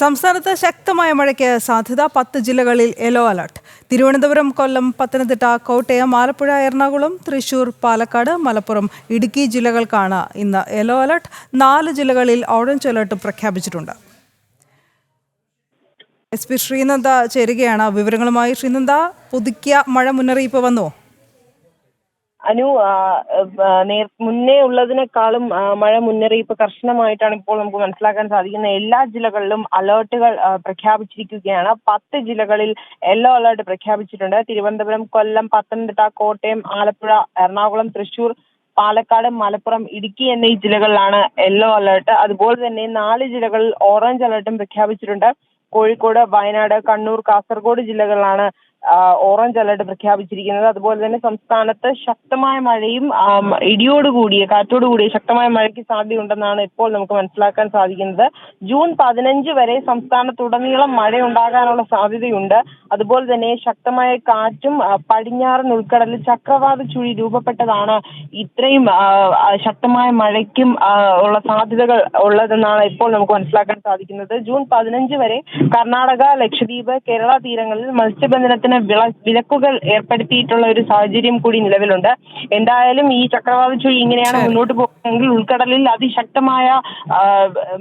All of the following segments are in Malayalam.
സംസ്ഥാനത്ത് ശക്തമായ മഴയ്ക്ക് സാധ്യത പത്ത് ജില്ലകളിൽ യെല്ലോ അലർട്ട്. തിരുവനന്തപുരം കൊല്ലം പത്തനംതിട്ട കോട്ടയം ആലപ്പുഴ എറണാകുളം തൃശൂർ പാലക്കാട് മലപ്പുറം ഇടുക്കി ജില്ലകൾക്കാണ് ഇന്ന് യെല്ലോ അലർട്ട്. നാല് ജില്ലകളിൽ ഓറഞ്ച് അലർട്ട് പ്രഖ്യാപിച്ചിട്ടുണ്ട്. എസ് പി ശ്രീനന്ദ ചേരുകയാണ് വിവരങ്ങളുമായി. ശ്രീനന്ദ പുതുക്കിയ മഴ മുന്നറിയിപ്പ് വന്നു. അനു മുന്നേ ഉള്ളതിനേക്കാളും മഴ മുന്നറിയിപ്പ് കർശനമായിട്ടാണ് ഇപ്പോൾ നമുക്ക് മനസ്സിലാക്കാൻ സാധിക്കുന്നത്. എല്ലാ ജില്ലകളിലും അലേർട്ടുകൾ പ്രഖ്യാപിച്ചിരിക്കുകയാണ്. പത്ത് ജില്ലകളിൽ യെല്ലോ അലേർട്ട് പ്രഖ്യാപിച്ചിട്ടുണ്ട്. തിരുവനന്തപുരം കൊല്ലം പത്തനംതിട്ട കോട്ടയം ആലപ്പുഴ എറണാകുളം തൃശൂർ പാലക്കാട് മലപ്പുറം ഇടുക്കി എന്നീ ജില്ലകളിലാണ് യെല്ലോ അലേർട്ട്. അതുപോലെ തന്നെ നാല് ജില്ലകളിൽ ഓറഞ്ച് അലേർട്ടും പ്രഖ്യാപിച്ചിട്ടുണ്ട്. കോഴിക്കോട് വയനാട് കണ്ണൂർ കാസർഗോഡ് ജില്ലകളിലാണ് ഓറഞ്ച് അലർട്ട് പ്രഖ്യാപിച്ചിരിക്കുന്നത്. അതുപോലെ തന്നെ സംസ്ഥാനത്ത് ശക്തമായ മഴയും ഇടിയോട് കൂടിയ കാറ്റോട് കൂടിയ ശക്തമായ മഴയ്ക്ക് സാധ്യതയുണ്ടെന്നാണ് ഇപ്പോൾ നമുക്ക് മനസ്സിലാക്കാൻ സാധിക്കുന്നത്. ജൂൺ പതിനഞ്ച് വരെ സംസ്ഥാനത്തുടനീളം മഴ ഉണ്ടാകാനുള്ള സാധ്യതയുണ്ട്. അതുപോലെ തന്നെ ശക്തമായ കാറ്റും പടിഞ്ഞാറൻ ഉൾക്കടലിൽ ചക്രവാത ചുഴി രൂപപ്പെട്ടതാണ് ഇത്രയും ശക്തമായ മഴയ്ക്കും ഉള്ള സാധ്യതകൾ ഉള്ളതെന്നാണ് ഇപ്പോൾ നമുക്ക് മനസ്സിലാക്കാൻ സാധിക്കുന്നത്. ജൂൺ പതിനഞ്ച് വരെ കർണാടക ലക്ഷദ്വീപ് കേരള തീരങ്ങളിൽ മത്സ്യബന്ധനത്തിന് വിള വിലക്കുകൾ ഏർപ്പെടുത്തിയിട്ടുള്ള ഒരു സാഹചര്യം കൂടി നിലവിലുണ്ട്. എന്തായാലും ഈ ചക്രവാത ചുഴി ഇങ്ങനെയാണ് മുന്നോട്ട് പോകുന്നതെങ്കിൽ ഉൾക്കടലിൽ അതിശക്തമായ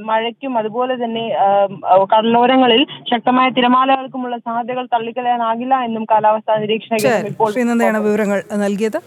മഴയ്ക്കും അതുപോലെ തന്നെ കടലോരങ്ങളിൽ ശക്തമായ തിരമാലകൾക്കുമുള്ള സാധ്യതകൾ തള്ളിക്കളയാനാകില്ല എന്നും കാലാവസ്ഥാ നിരീക്ഷണ കേന്ദ്രം ഇപ്പോൾ വിവരങ്ങൾ നൽകിയത്.